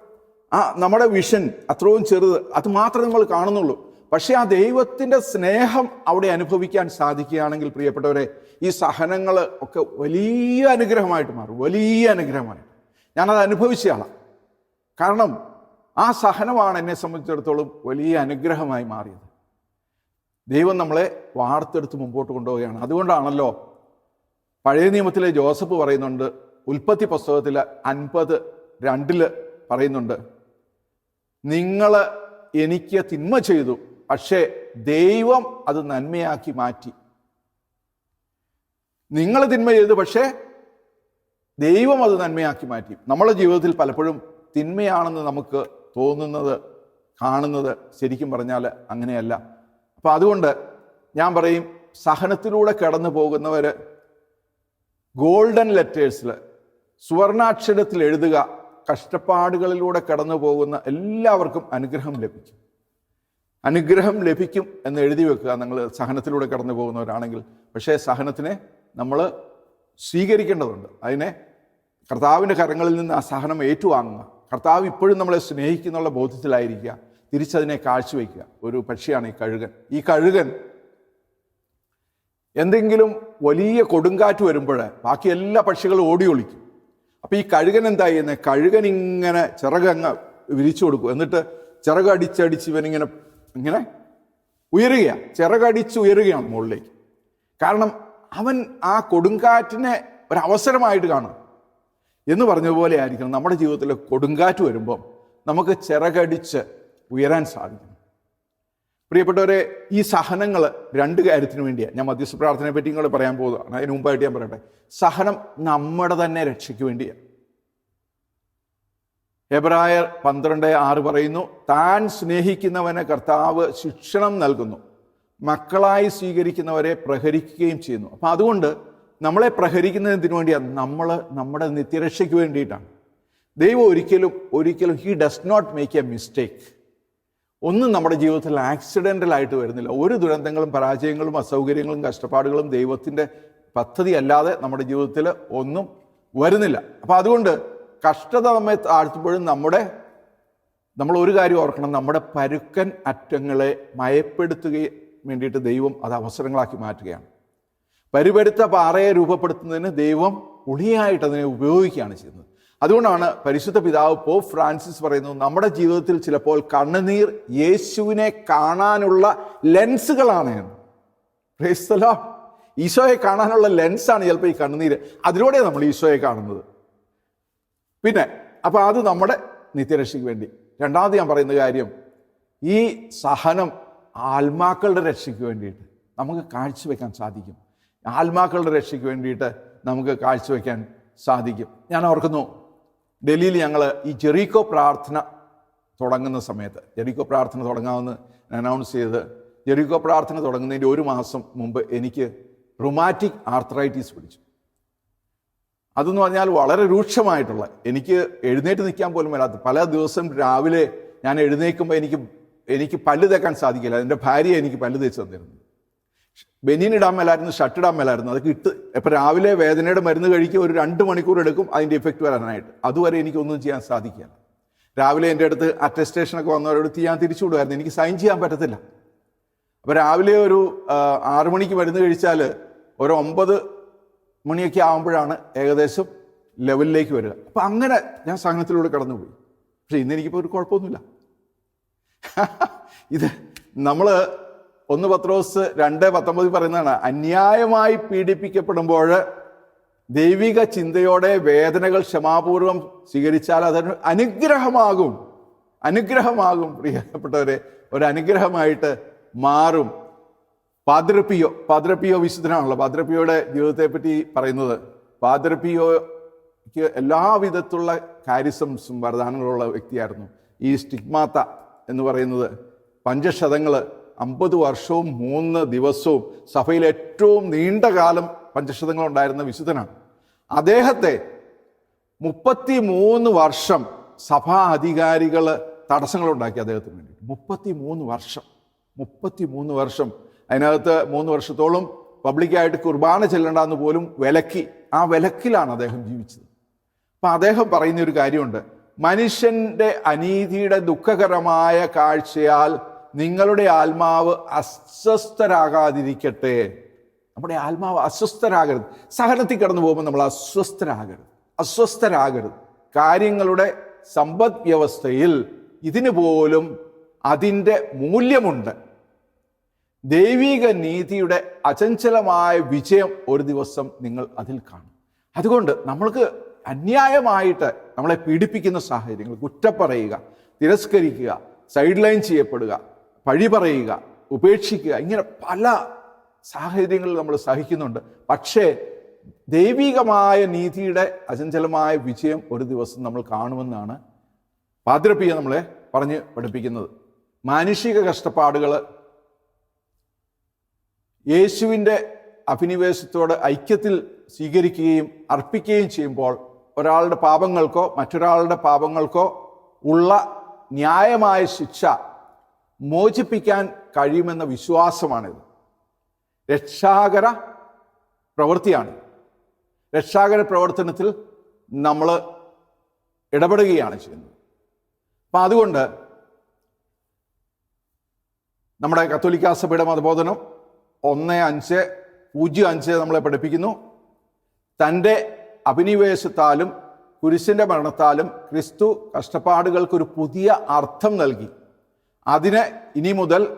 ആ നമ്മുടെ വിഷൻ അത്രയും ചെറുത് അത് മാത്രമേ നമ്മൾ കാണുന്നുള്ളൂ. പക്ഷേ ആ ദൈവത്തിന്റെ സ്നേഹം അവിടെ അനുഭവിക്കാൻ സാധിക്കുകയാണെങ്കിൽ പ്രിയപ്പെട്ടവരെ ഈ സഹനങ്ങൾ ഒക്കെ വലിയ അനുഗ്രഹമായിട്ട് മാറും വലിയ അനുഗ്രഹമായിട്ട്. ഞാനത് അനുഭവിച്ചയാളാണ് കാരണം ആ സഹനമാണ് എന്നെ സംബന്ധിച്ചിടത്തോളം വലിയ അനുഗ്രഹമായി മാറിയത്. ദൈവം നമ്മളെ വാർത്തെടുത്ത് മുമ്പോട്ട് കൊണ്ടുപോവുകയാണ്. അതുകൊണ്ടാണല്ലോ പഴയ നിയമത്തിലെ ജോസഫ് പറയുന്നുണ്ട് ഉൽപ്പത്തി പുസ്തകത്തിൽ അൻപത് രണ്ടിൽ പറയുന്നുണ്ട് നിങ്ങൾ എനിക്ക് തിന്മ ചെയ്തു പക്ഷേ ദൈവം അത് നന്മയാക്കി മാറ്റി. നിങ്ങൾ തിന്മ ചെയ്തു പക്ഷേ ദൈവം അത് നന്മയാക്കി മാറ്റി. നമ്മുടെ ജീവിതത്തിൽ പലപ്പോഴും തിന്മയാണെന്ന് നമുക്ക് തോന്നുന്നത് കാണുന്നത് ശരിക്കും പറഞ്ഞാൽ അങ്ങനെയല്ല. അപ്പം അതുകൊണ്ട് ഞാൻ പറയും സഹനത്തിലൂടെ കടന്നു പോകുന്നവർ ഗോൾഡൻ ലെറ്റേഴ്സിൽ സുവർണാക്ഷരത്തിൽ എഴുതുക കഷ്ടപ്പാടുകളിലൂടെ കടന്നു പോകുന്ന എല്ലാവർക്കും അനുഗ്രഹം ലഭിക്കും. അനുഗ്രഹം ലഭിക്കും എന്ന് എഴുതി വെക്കുക നിങ്ങൾ സഹനത്തിലൂടെ കടന്നു പോകുന്നവരാണെങ്കിൽ. പക്ഷേ സഹനത്തിനെ നമ്മൾ സ്വീകരിക്കേണ്ടതുണ്ട്. അതിനെ കർത്താവിന്റെ കരങ്ങളിൽ നിന്ന് ആ സഹനം ഏറ്റുവാങ്ങുക. കർത്താവ് ഇപ്പോഴും നമ്മളെ സ്നേഹിക്കുന്നുള്ള ബോധ്യത്തിലായിരിക്കുക തിരിച്ചതിനെ കാഴ്ചവെക്കുക ഒരു പക്ഷിയാണ് ഈ കഴുകൻ. ഈ കഴുകൻ എന്തെങ്കിലും വലിയ കൊടുങ്കാറ്റ് വരുമ്പോൾ ബാക്കി എല്ലാ പക്ഷികളും ഓടി ഒളിക്കും. അപ്പോൾ ഈ കഴുകൻ എന്താ ചെയ്യുന്നത് കഴുകൻ ഇങ്ങനെ ചിറകങ്ങ് വിരിച്ചു കൊടുക്കും. എന്നിട്ട് ചിറകടിച്ചടിച്ച് ഇവനിങ്ങനെ ഇങ്ങനെ ഉയരുകയാണ്. ചിറകടിച്ച് ഉയരുകയാണ് മുകളിലേക്ക്. കാരണം അവൻ ആ കൊടുങ്കാറ്റിനെ ഒരവസരമായിട്ട് കാണും. എന്ന് പറഞ്ഞതുപോലെ ആയിരിക്കണം നമ്മുടെ ജീവിതത്തിൽ കൊടുങ്കാറ്റ് വരുമ്പം നമുക്ക് ചിറകടിച്ച് ഉയരാൻ സാധിക്കും പ്രിയപ്പെട്ടവരെ ഈ സഹനങ്ങൾ രണ്ട് കാര്യത്തിന് വേണ്ടിയാണ്. ഞാൻ മധ്യസ്ഥ പ്രാർത്ഥനയെ പറ്റി നിങ്ങൾ പറയാൻ പോകുന്നതാണ്. അതിന് മുമ്പായിട്ട് ഞാൻ പറയട്ടെ. സഹനം നമ്മുടെ തന്നെ രക്ഷയ്ക്ക് വേണ്ടിയാണ്. എബ്രായർ പന്ത്രണ്ട് ആറ് പറയുന്നു താൻ സ്നേഹിക്കുന്നവനെ കർത്താവ് ശിക്ഷണം നൽകുന്നു. മക്കളായി സ്വീകരിക്കുന്നവരെ പ്രഹരിക്കുകയും ചെയ്യുന്നു. അപ്പം അതുകൊണ്ട് നമ്മളെ പ്രഹരിക്കുന്നതിന് വേണ്ടിയാണ് നമ്മൾ നമ്മുടെ നിത്യരക്ഷയ്ക്ക് വേണ്ടിയിട്ടാണ്. ദൈവം ഒരിക്കലും ഒരിക്കലും he does not make a mistake ഒന്നും നമ്മുടെ ജീവിതത്തിൽ ആക്സിഡന്റൽ ആയിട്ട് വരുന്നില്ല. ഒരു ദുരന്തങ്ങളും പരാജയങ്ങളും അസൗകര്യങ്ങളും കഷ്ടപ്പാടുകളും ദൈവത്തിന്റെ പദ്ധതി അല്ലാതെ നമ്മുടെ ജീവിതത്തിൽ ഒന്നും വരുന്നില്ല. അപ്പോൾ അതുകൊണ്ട് കഷ്ടത നമ്മെ താഴ്ത്തുമ്പോഴും നമ്മുടെ നമ്മൾ ഒരു കാര്യം ഓർക്കണം. നമ്മുടെ പരുക്കൻ അറ്റങ്ങളെ മയപ്പെടുത്തുകയും വേണ്ടിയിട്ട് ദൈവം അത് അവസരങ്ങളാക്കി മാറ്റുകയാണ്. പരിപരുത്ത പാറയെ രൂപപ്പെടുത്തുന്നതിന് ദൈവം ഉളിയായിട്ട് അതിനെ ഉപയോഗിക്കുകയാണ് ചെയ്യുന്നത്. അതുകൊണ്ടാണ് പരിശുദ്ധ പിതാവ് പോപ്പ് ഫ്രാൻസിസ് പറയുന്നത് നമ്മുടെ ജീവിതത്തിൽ ചിലപ്പോൾ കണ്ണുനീർ യേശുവിനെ കാണാനുള്ള ലെൻസുകളാണ് എന്ന്. പ്രേസ്തലോ ഈശോയെ കാണാനുള്ള ലെൻസാണ് ചിലപ്പോൾ ഈ കണ്ണുനീര്. അതിലൂടെ നമ്മൾ ഈശോയെ കാണുന്നത്. പിന്നെ അപ്പോൾ അത് നമ്മുടെ നിത്യരക്ഷയ്ക്ക് വേണ്ടി. രണ്ടാമത് ഞാൻ പറയുന്ന കാര്യം ഈ സഹനം ആത്മാക്കളുടെ രക്ഷയ്ക്ക് വേണ്ടിയിട്ട് നമുക്ക് കാഴ്ചവെക്കാൻ സാധിക്കും. ആത്മാക്കളുടെ രക്ഷയ്ക്ക് വേണ്ടിയിട്ട് നമുക്ക് കാഴ്ചവെക്കാൻ സാധിക്കും. ഞാൻ ഓർക്കുന്നു ഡൽഹിയിൽ ഞങ്ങൾ ഈ ജെറീക്കോ പ്രാർത്ഥന തുടങ്ങുന്ന സമയത്ത് ജെറീക്കോ പ്രാർത്ഥന തുടങ്ങാമെന്ന് അനൗൺസ് ചെയ്ത് ജെറീക്കോ പ്രാർത്ഥന തുടങ്ങുന്നതിന്റെ ഒരു മാസം മുമ്പ് എനിക്ക് റുമാറ്റിക് ആർത്രൈറ്റീസ് പിടിച്ചു. അതെന്ന് പറഞ്ഞാൽ വളരെ രൂക്ഷമായിട്ടുള്ള എനിക്ക് എഴുന്നേറ്റ് നിൽക്കാൻ പോലും വരാത്ത പല ദിവസം രാവിലെ ഞാൻ എഴുന്നേൽക്കുമ്പോൾ എനിക്ക് എനിക്ക് പല്ല് തേക്കാൻ സാധിക്കില്ല. എന്റെ ഭാര്യ എനിക്ക് പല്ല് തേച്ച് തന്നിരുന്നു. ബനിയൻ ഇടാൻ മേലായിരുന്നു ഷർട്ട് ഇടാൻ മേലായിരുന്നു അതൊക്കെ ഇട്ട് ഇപ്പം രാവിലെ വേദനയുടെ മരുന്ന് കഴിക്കുക ഒരു രണ്ട് മണിക്കൂർ എടുക്കും അതിന്റെ ഇഫക്റ്റ് വരാനായിട്ട്. അതുവരെ എനിക്കൊന്നും ചെയ്യാൻ സാധിക്കില്ല. രാവിലെ എന്റെ അടുത്ത് അറ്റസ്റ്റേഷനൊക്കെ വന്നവരോട് ഞാൻ തിരിച്ചു വിടുമായിരുന്നു എനിക്ക് സൈൻ ചെയ്യാൻ പറ്റത്തില്ല. അപ്പോൾ രാവിലെ ഒരു ആറു മണിക്ക് മരുന്ന് കഴിച്ചാൽ ഒരു ഒമ്പത് മണിയൊക്കെ ആകുമ്പോഴാണ് ഏകദേശം ലെവലിലേക്ക് വരിക. അപ്പം അങ്ങനെ ഞാൻ സഹനത്തിലൂടെ കടന്നുപോയി. പക്ഷേ ഇന്ന് എനിക്കിപ്പോൾ ഒരു കുഴപ്പമൊന്നുമില്ല. ഇത് നമ്മൾ ഒന്ന് പത്രോസ് രണ്ട് പത്തൊമ്പതിൽ പറയുന്നതാണ്. അന്യായമായി പീഡിപ്പിക്കപ്പെടുമ്പോൾ ദൈവിക ചിന്തയോടെ വേദനകൾ ക്ഷമാപൂർവം സ്വീകരിച്ചാൽ അതൊരു അനുഗ്രഹമാകും. അനുഗ്രഹമാകും പ്രിയപ്പെട്ടവരെ. ഒരു അനുഗ്രഹമായിട്ട് മാറും. പാദ്രപ്പിയോ പാദ്രപ്പിയോ വിശുദ്ധനാണല്ലോ. പാദ്രപ്പിയോയുടെ ജീവിതത്തെ പറ്റി പറയുന്നത് പാദ്രപ്പിയോയ്ക്ക് എല്ലാവിധത്തുള്ള കാരിസംസും വരദാനങ്ങളുള്ള വ്യക്തിയായിരുന്നു. ഈ സ്റ്റിഗ്മാത്ത എന്ന് പറയുന്നത് പഞ്ചശതങ്ങൾ അമ്പത് വർഷവും മൂന്ന് ദിവസവും സഭയിൽ ഏറ്റവും നീണ്ട കാലം പഞ്ചശതങ്ങൾ ഉണ്ടായിരുന്ന വിശുദ്ധനാണ്. അദ്ദേഹത്തെ മുപ്പത്തി മൂന്ന് വർഷം സഭാ അധികാരികൾ തടസ്സങ്ങൾ ഉണ്ടാക്കി അദ്ദേഹത്തിന് വേണ്ടി മുപ്പത്തി മൂന്ന് വർഷം. മുപ്പത്തി മൂന്ന് വർഷം. അതിനകത്ത് മൂന്ന് വർഷത്തോളം പബ്ലിക്കായിട്ട് കുർബാന ചെല്ലണ്ടെന്ന് പോലും വിലക്കി. ആ വിലക്കിലാണ് അദ്ദേഹം ജീവിച്ചത്. അപ്പം അദ്ദേഹം പറയുന്ന ഒരു കാര്യമുണ്ട്. മനുഷ്യന്റെ അനീതിയുടെ ദുഃഖകരമായ കാഴ്ചയാൽ നിങ്ങളുടെ ആത്മാവ് അസ്വസ്ഥരാകാതിരിക്കട്ടെ. നമ്മുടെ ആത്മാവ് അസ്വസ്ഥരാകരുത്. സഹനത്തിൽ കടന്നു പോകുമ്പോൾ നമ്മൾ അസ്വസ്ഥരാകരുത്. അസ്വസ്ഥരാകരുത്. കാര്യങ്ങളുടെ സമ്പദ് വ്യവസ്ഥയിൽ ഇതിന് പോലും അതിന്റെ മൂല്യമുണ്ട്. ദൈവിക നീതിയുടെ അചഞ്ചലമായ വിജയം ഒരു ദിവസം നിങ്ങൾ അതിൽ കാണും. അതുകൊണ്ട് നമ്മൾക്ക് അന്യായമായിട്ട് നമ്മളെ പീഡിപ്പിക്കുന്ന സാഹചര്യങ്ങൾ കുറ്റപ്പറയുക തിരസ്കരിക്കുക സൈഡ് ലൈൻ ചെയ്യപ്പെടുക പഴി പറയുക ഉപേക്ഷിക്കുക ഇങ്ങനെ പല സാഹചര്യങ്ങളിൽ നമ്മൾ സഹിക്കുന്നുണ്ട്. പക്ഷേ ദൈവികമായ നീതിയുടെ അചഞ്ചലമായ വിജയം ഒരു ദിവസം നമ്മൾ കാണുമെന്നാണ് പാതിരപ്പിയ നമ്മളെ പറഞ്ഞ് പഠിപ്പിക്കുന്നത്. മാനുഷിക കഷ്ടപ്പാടുകൾ യേശുവിന്റെ അഭിനിവേശത്തോട് ഐക്യത്തിൽ സ്വീകരിക്കുകയും അർപ്പിക്കുകയും ചെയ്യുമ്പോൾ ഒരാളുടെ പാപങ്ങൾക്കോ മറ്റൊരാളുടെ പാപങ്ങൾക്കോ ഉള്ള ന്യായമായ ശിക്ഷ മോചിപ്പിക്കാൻ കഴിയുമെന്ന വിശ്വാസമാണിത്. രക്ഷാകര പ്രവൃത്തിയാണ്. രക്ഷാകര പ്രവർത്തനത്തിൽ നമ്മൾ ഇടപെടുകയാണ് ചെയ്യുന്നത്. അപ്പം അതുകൊണ്ട് നമ്മുടെ കത്തോലിക്ക സഭയുടെ മതബോധനം ഒന്ന് അഞ്ച് പൂജ്യം അഞ്ച് നമ്മളെ പഠിപ്പിക്കുന്നു. തന്റെ അഭിനിവേശത്താലും കുരിശിന്റെ മരണത്താലും ക്രിസ്തു കഷ്ടപ്പാടുകൾക്കൊരു പുതിയ അർത്ഥം നൽകി. അതിന് ഇനി മുതൽ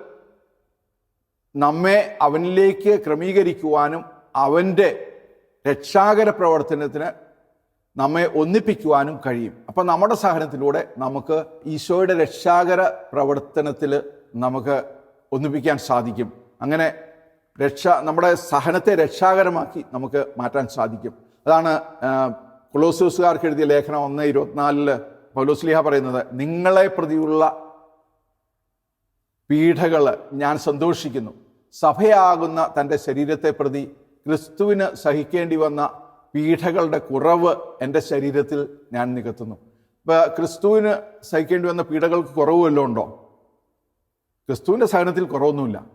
നമ്മെ അവനിലേക്ക് ക്രമീകരിക്കുവാനും അവന്റെ രക്ഷാകര പ്രവർത്തനത്തിന് നമ്മെ ഒന്നിപ്പിക്കുവാനും കഴിയും. അപ്പം നമ്മുടെ സഹനത്തിലൂടെ നമുക്ക് ഈശോയുടെ രക്ഷാകര പ്രവർത്തനത്തിൽ നമുക്ക് ഒന്നിപ്പിക്കാൻ സാധിക്കും. അങ്ങനെ രക്ഷ നമ്മുടെ സഹനത്തെ രക്ഷാകരമാക്കി നമുക്ക് മാറ്റാൻ സാധിക്കും. അതാണ് കൊളോസൂസുകാർക്ക് എഴുതിയ ലേഖനം ഒന്ന് ഇരുപത്തിനാലിൽ പൗലോസ്ലിഹ പറയുന്നത് നിങ്ങളെ പ്രതിയുള്ള പീഡകൾ ഞാൻ സന്തോഷിക്കുന്നു. സഭയാകുന്ന തന്റെ ശരീരത്തെ പ്രതി ക്രിസ്തുവിന് സഹിക്കേണ്ടി വന്ന പീഠകളുടെ കുറവ് എന്റെ ശരീരത്തിൽ ഞാൻ നികത്തുന്നു. ഇപ്പം ക്രിസ്തുവിന് സഹിക്കേണ്ടി വന്ന പീഡകൾക്ക് കുറവ് വല്ലതും ഉണ്ടോ? ക്രിസ്തുവിന്റെ സഹനത്തിൽ കുറവൊന്നുമില്ല.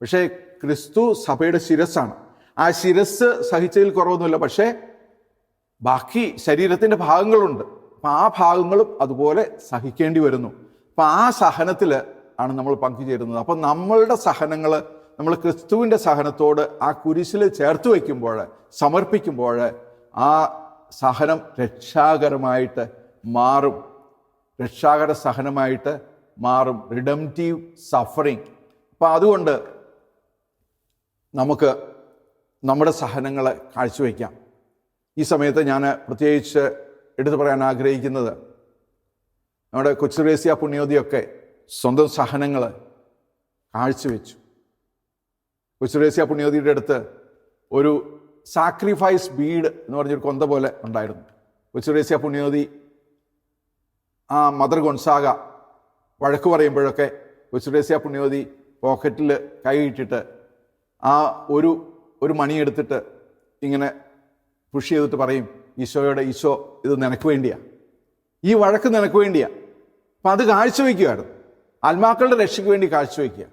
പക്ഷേ ക്രിസ്തു സഭയുടെ ശിരസ്സാണ്. ആ ശിരസ് സഹിച്ചതിൽ കുറവൊന്നുമില്ല. പക്ഷേ ബാക്കി ശരീരത്തിന്റെ ഭാഗങ്ങളുണ്ട്. അപ്പം ആ ഭാഗങ്ങളും അതുപോലെ സഹിക്കേണ്ടി വരുന്നു. അപ്പം ആ സഹനത്തിൽ ആണ് നമ്മൾ പങ്കുചേരുന്നത് അപ്പം നമ്മളുടെ സഹനങ്ങൾ നമ്മൾ ക്രിസ്തുവിന്റെ സഹനത്തോട് ആ കുരിശിൽ ചേർത്ത് വയ്ക്കുമ്പോൾ സമർപ്പിക്കുമ്പോൾ ആ സഹനം രക്ഷാകരമായിട്ട് മാറും. രക്ഷാകര സഹനമായിട്ട് മാറും. റിഡംറ്റീവ് സഫറിങ് അപ്പം അതുകൊണ്ട് നമുക്ക് നമ്മുടെ സഹനങ്ങളെ കാഴ്ചവെക്കാം ഈ സമയത്ത് ഞാൻ പ്രത്യേകിച്ച് എടുത്തു പറയാൻ ആഗ്രഹിക്കുന്നത് നമ്മുടെ കൊച്ചുറേസ്യ പുണ്യോതിയൊക്കെ സ്വന്തം സഹനങ്ങൾ കാഴ്ചവെച്ചു. ഉച്ചുരേസ്യ പുണ്യോതിയുടെ അടുത്ത് ഒരു സാക്രിഫൈസ് ബീഡ് എന്ന് പറഞ്ഞൊരു കൊന്ത പോലെ ഉണ്ടായിരുന്നു. ഉച്ചുരേസ്യ പുണ്യോതി ആ മദർ ഗൊൺസാഗ വഴക്ക് പറയുമ്പോഴൊക്കെ ഉച്ചുരേസ്യ പുണ്യോതി പോക്കറ്റിൽ കൈയിട്ടിട്ട് ആ ഒരു ഒരു മണിയെടുത്തിട്ട് ഇങ്ങനെ പുഷ് ചെയ്തിട്ട് പറയും ഈശോയുടെ ഈശോ ഇത് നിനക്ക് വേണ്ടിയാണ് ഈ വഴക്ക് നിനക്ക് വേണ്ടിയാണ് അപ്പം അത് കാഴ്ചവെക്കുമായിരുന്നു ആത്മാക്കളുടെ രക്ഷയ്ക്ക് വേണ്ടി കാഴ്ചവെക്കുക.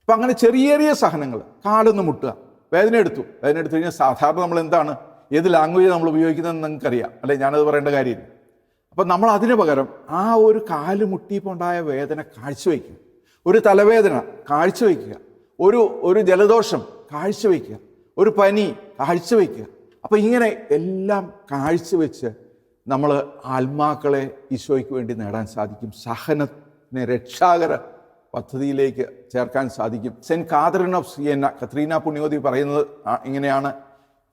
അപ്പം അങ്ങനെ ചെറിയ ചെറിയ സഹനങ്ങൾ കാലൊന്ന് മുട്ടുക. വേദന എടുത്തു. വേദന എടുത്തു കഴിഞ്ഞാൽ സാധാരണ നമ്മൾ എന്താണ് ഏത് ലാംഗ്വേജ് നമ്മൾ ഉപയോഗിക്കുന്നതെന്ന് നിങ്ങൾക്കറിയാം. അല്ലെ ഞാനത് പറയേണ്ട കാര്യമില്ല. അപ്പം നമ്മൾ അതിന് പകരം ആ ഒരു കാൽ മുട്ടിയപ്പോൾ ഉണ്ടായ വേദന കാഴ്ചവെക്കുക. ഒരു തലവേദന കാഴ്ചവെക്കുക. ഒരു ഒരു ജലദോഷം കാഴ്ചവെക്കുക. ഒരു പനി കാഴ്ചവെക്കുക. അപ്പം ഇങ്ങനെ എല്ലാം കാഴ്ചവെച്ച് നമ്മൾ ആത്മാക്കളെ ഈശോയ്ക്ക് വേണ്ടി നേടാൻ സാധിക്കും. സഹനത്തിന് രക്ഷാകര പദ്ധതിയിലേക്ക് ചേർക്കാൻ സാധിക്കും. Saint Catherine of Siena Katrina പുണ്യോതി പറയുന്നത് ഇങ്ങനെയാണ്.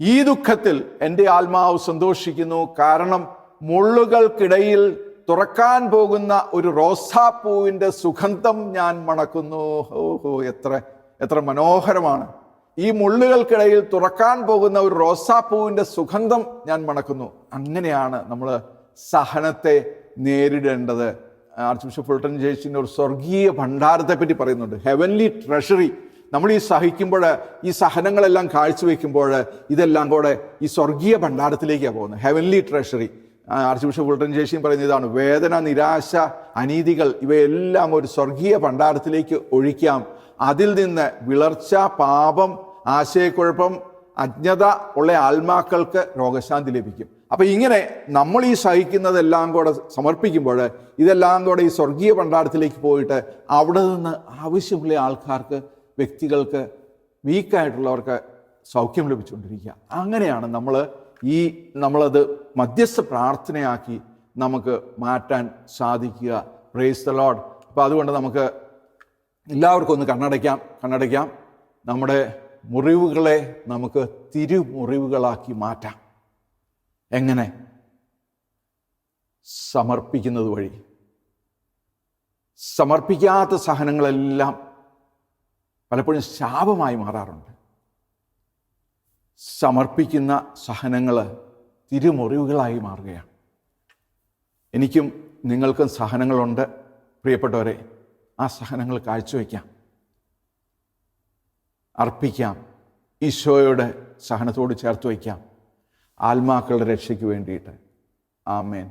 ഈ ദുഃഖത്തിൽ എന്റെ ആത്മാവ് സന്തോഷിക്കുന്നു. കാരണം മുള്ളുകൾക്കിടയിൽ തുറക്കാൻ പോകുന്ന ഒരു റോസാപ്പൂവിന്റെ സുഗന്ധം ഞാൻ മണക്കുന്നു. ഓഹോ എത്ര എത്ര മനോഹരമാണ്. ഈ മുള്ളുകൾക്കിടയിൽ തുറക്കാൻ പോകുന്ന ഒരു റോസാപ്പൂവിന്റെ സുഗന്ധം ഞാൻ മണക്കുന്നു. അങ്ങനെയാണ് നമ്മൾ സഹനത്തെ നേരിടേണ്ടത്. ആർച്ച് ബിഷപ്പ് ഫുൾട്ടൻ ജയിച്ചിന്റെ ഒരു സ്വർഗീയ ഭണ്ഡാരത്തെ പറ്റി പറയുന്നുണ്ട്. ഹെവൻലി ട്രഷറി നമ്മൾ ഈ സഹിക്കുമ്പോൾ ഈ സഹനങ്ങളെല്ലാം കാഴ്ചവെക്കുമ്പോൾ ഇതെല്ലാം കൂടെ ഈ സ്വർഗീയ ഭണ്ഡാരത്തിലേക്കാണ് പോകുന്നത്. Heavenly treasury arch bishop Fulton ജേഷിയും പറയുന്ന ഇതാണ്. വേദന നിരാശ അനീതികൾ ഇവയെല്ലാം ഒരു സ്വർഗീയ ഭണ്ഡാരത്തിലേക്ക് ഒഴിക്കാം. അതിൽ നിന്ന് വിളർച്ച പാപം ആശയക്കുഴപ്പം അജ്ഞത ഉള്ള ആത്മാക്കൾക്ക് രോഗശാന്തി ലഭിക്കും. അപ്പൊ ഇങ്ങനെ നമ്മൾ ഈ സഹിക്കുന്നതെല്ലാം കൂടെ സമർപ്പിക്കുമ്പോൾ ഇതെല്ലാം കൂടെ ഈ സ്വർഗീയ ഭണ്ഡാരത്തിലേക്ക് പോയിട്ട് അവിടെ നിന്ന് ആവശ്യമുള്ള ആൾക്കാർക്ക് വ്യക്തികൾക്ക് വീക്കായിട്ടുള്ളവർക്ക് സൗഖ്യം ലഭിച്ചുകൊണ്ടിരിക്കുക. അങ്ങനെയാണ് നമ്മൾ ഈ നമ്മളത് മധ്യസ്ഥ പ്രാർത്ഥനയാക്കി നമുക്ക് മാറ്റാൻ സാധിക്കുക. പ്രേസ് ദ ലോഡ് അപ്പോൾ അതുകൊണ്ട് നമുക്ക് എല്ലാവർക്കും ഒന്ന് കണ്ണടയ്ക്കാം കണ്ണടയ്ക്കാം. നമ്മുടെ മുറിവുകളെ നമുക്ക് തിരുമുറിവുകളാക്കി മാറ്റാം. എങ്ങനെ? സമർപ്പിക്കുന്നത് വഴി. സമർപ്പിക്കാത്ത സഹനങ്ങളെല്ലാം പലപ്പോഴും ശാപമായി മാറാറുണ്ട്. സമർപ്പിക്കുന്ന സഹനങ്ങൾ തിരുമുറിവുകളായി മാറുകയാണ്. എനിക്കും നിങ്ങൾക്കും സഹനങ്ങളുണ്ട്. പ്രിയപ്പെട്ടവരെ ആ സഹനങ്ങൾ കാഴ്ചവെക്കാം അർപ്പിക്കാം. ഈശോയുടെ സഹനത്തോട് ചേർത്ത് വയ്ക്കാം. ആത്മാക്കളുടെ രക്ഷയ്ക്ക് വേണ്ടിയിട്ട്. ആമേൻ.